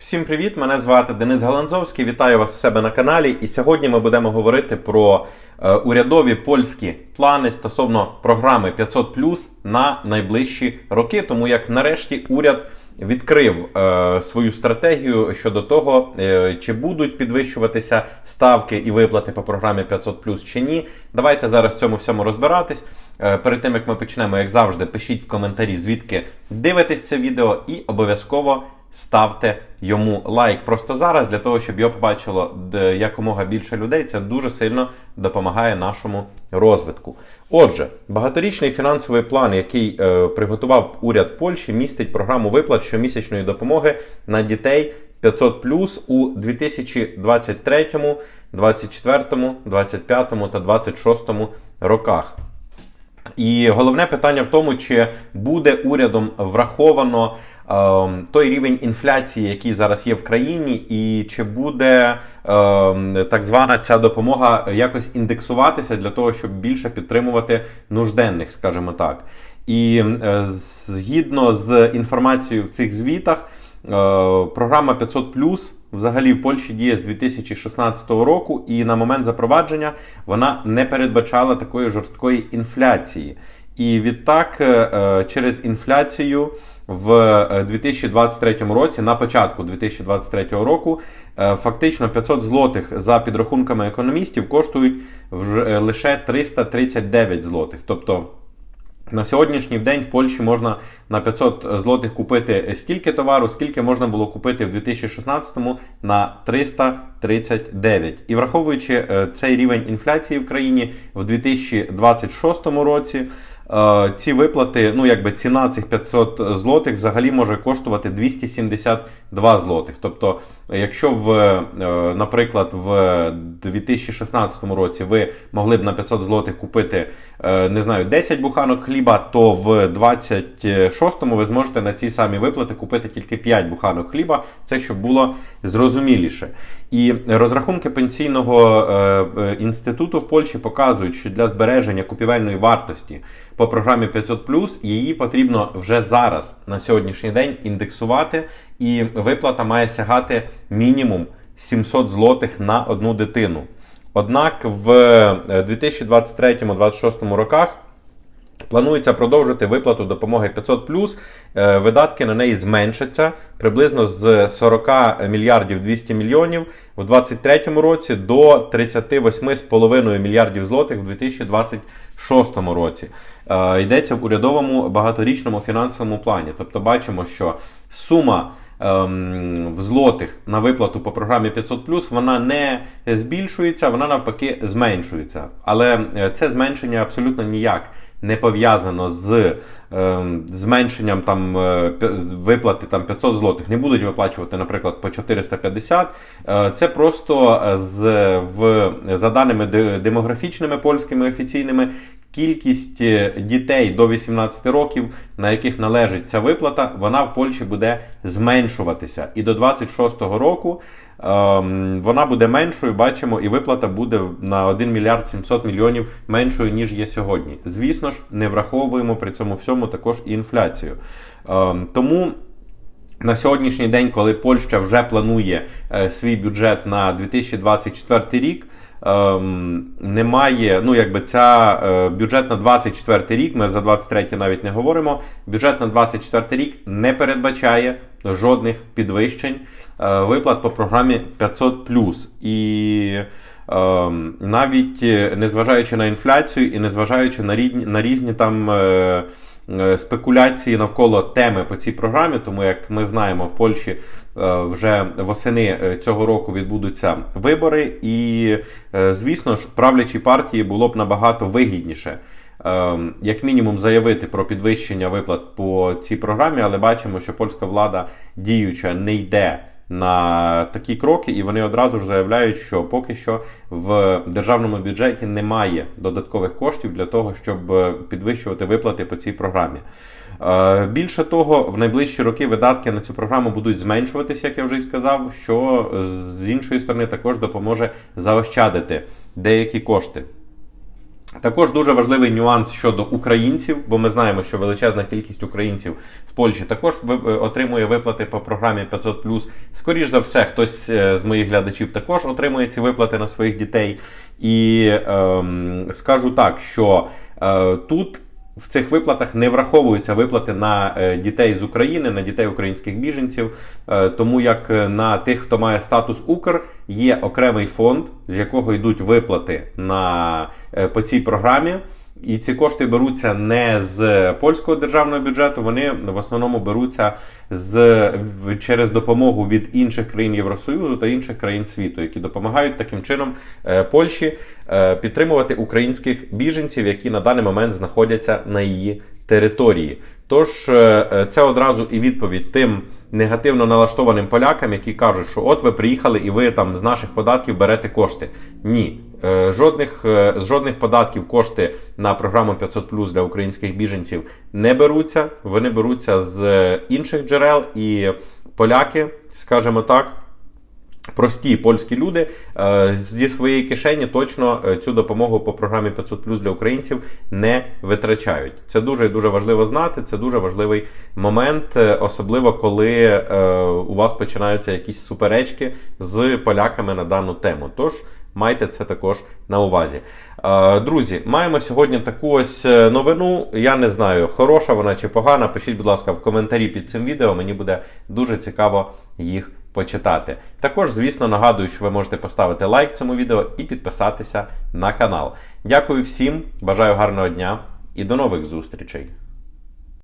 Всім привіт! Мене звати Денис Галанзовський. Вітаю вас у себе на каналі. І сьогодні ми будемо говорити про е, урядові польські плани стосовно програми 500 на найближчі роки. Тому як нарешті уряд відкрив е, свою стратегію щодо того, е, чи будуть підвищуватися ставки і виплати по програмі 500 чи ні. Давайте зараз в цьому всьому розбиратись. Е, Перед тим як ми почнемо, як завжди, пишіть в коментарі, звідки дивитесь це відео, і обов'язково ставте йому лайк просто зараз, для того, щоб його побачило якомога більше людей. Це дуже сильно допомагає нашому розвитку. Отже, багаторічний фінансовий план, який е, приготував уряд Польщі, містить програму виплат щомісячної допомоги на дітей 500 у 2023, 2024, 2025 та 2026 роках. І головне питання в тому, чи буде урядом враховано той рівень інфляції, який зараз є в країні, і чи буде ем, так звана ця допомога якось індексуватися для того, щоб більше підтримувати нужденних, скажімо так. І е, згідно з інформацією в цих звітах, е, програма 500 взагалі в Польщі діє з 2016 року, і на момент запровадження вона не передбачала такої жорсткої інфляції. І відтак, е, е, через інфляцію в е, 2023 році, на початку 2023 року, е, фактично 500 злотих за підрахунками економістів коштують е, лише 339 злотих. Тобто на сьогоднішній день в Польщі можна на 500 злотих купити стільки товару, скільки можна було купити в 2016-му на 339. І враховуючи е, цей рівень інфляції в країні в 2026 році. Е, Ці виплати, ну якби ціна цих 500 злотих взагалі може коштувати 272 злотих. Тобто, якщо в, е, наприклад, в 2016 році ви могли б на 500 злотих купити, е, не знаю, 10 буханок хліба, то в 26-му ви зможете на ці самі виплати купити тільки 5 буханок хліба. Це щоб було зрозуміліше. І розрахунки пенсійного е, е, інституту в Польщі показують, що для збереження купівельної вартості по програмі 500 її потрібно вже зараз на сьогоднішній день індексувати, і виплата має сягати мінімум 700 злотих на одну дитину. Однак в е, 2023-2026 роках Планується продовжити виплату допомоги 500 Е, Видатки на неї зменшаться приблизно з 40 мільярдів 200 мільйонів в 2023 році до 38,5 мільярдів злотих в 2026 році. Е, Йдеться в урядовому багаторічному фінансовому плані. Тобто бачимо, що сума ем, в злотих на виплату по програмі 500 вона не збільшується, вона навпаки зменшується. Але е, це зменшення абсолютно ніяк не пов'язано з ем, зменшенням там е, виплати там 500 злотих. Не будуть виплачувати, наприклад, по 450. Е, Це просто е, з в за даними демографічними польськими офіційними. Кількість е, дітей до 18 років, на яких належить ця виплата, вона в Польщі буде зменшуватися. І до 26-го року вона буде меншою. Бачимо, і виплата буде на 1 мільярд 700 мільйонів меншою, ніж є сьогодні. Звісно ж, не враховуємо при цьому всьому також і інфляцію. Ем, тому. На сьогоднішній день, коли Польща вже планує е, свій бюджет на 2024 рік, ем, немає, ну якби ця е, бюджет на 24 рік, ми за 23 навіть не говоримо. Бюджет на 24 рік не передбачає жодних підвищень е, виплат по програмі 500 І ем, навіть е, незважаючи на інфляцію і незважаючи на різні, на різні там. е, спекуляції навколо теми по цій програмі, тому як ми знаємо, в Польщі вже восени цього року відбудуться вибори, і, звісно ж, правлячій партії було б набагато вигідніше. Е, Як мінімум заявити про підвищення виплат по цій програмі, але бачимо, що польська влада діюча не йде на такі кроки, і вони одразу ж заявляють, що поки що в державному бюджеті немає додаткових коштів для того, щоб е, підвищувати виплати по цій програмі. Е, Більше того, в найближчі роки видатки на цю програму будуть зменшуватися, як я вже й сказав, що е, з іншої сторони також допоможе заощадити деякі кошти. Також дуже важливий нюанс щодо українців, бо ми знаємо, що величезна кількість українців в Польщі також е, отримує виплати по програмі 500+. Скоріш за все, хтось е, з моїх глядачів також отримує ці виплати на своїх дітей. І ем, скажу так, що е, тут. В цих виплатах не враховуються виплати на е, дітей з України, на дітей українських біженців, е, тому як е, на тих, хто має статус Укр, є окремий фонд, з якого йдуть виплати на, по цій програмі. І ці кошти беруться не з польського державного бюджету, вони в основному беруться з, через допомогу від інших країн Євросоюзу та інших країн світу, які допомагають таким чином е, Польщі е, підтримувати українських біженців, які на даний момент знаходяться на її території. Тож е, це одразу і відповідь тим негативно налаштованим полякам, які кажуть, що от ви приїхали і ви там з наших податків берете кошти. Ні, жодних, е, з жодних податків кошти на програму 500 для українських біженців не беруться. Вони беруться з е, інших джерел, і поляки, скажімо так. Прості польські люди е, зі своєї кишені точно е, цю допомогу по програмі 500 для українців не витрачають. Це дуже дуже важливо знати. Це дуже важливий момент, е, особливо коли е, у вас починаються якісь суперечки з поляками на дану тему. Тож майте це також на увазі. Е, Друзі, маємо сьогодні таку ось е, новину. Я не знаю, хороша вона чи погана. Пишіть, будь ласка, в коментарі під цим відео. Мені буде дуже цікаво їх почитати. Також, звісно, нагадую, що ви можете поставити лайк цьому відео і підписатися на канал. Дякую всім, бажаю гарного дня і до нових зустрічей!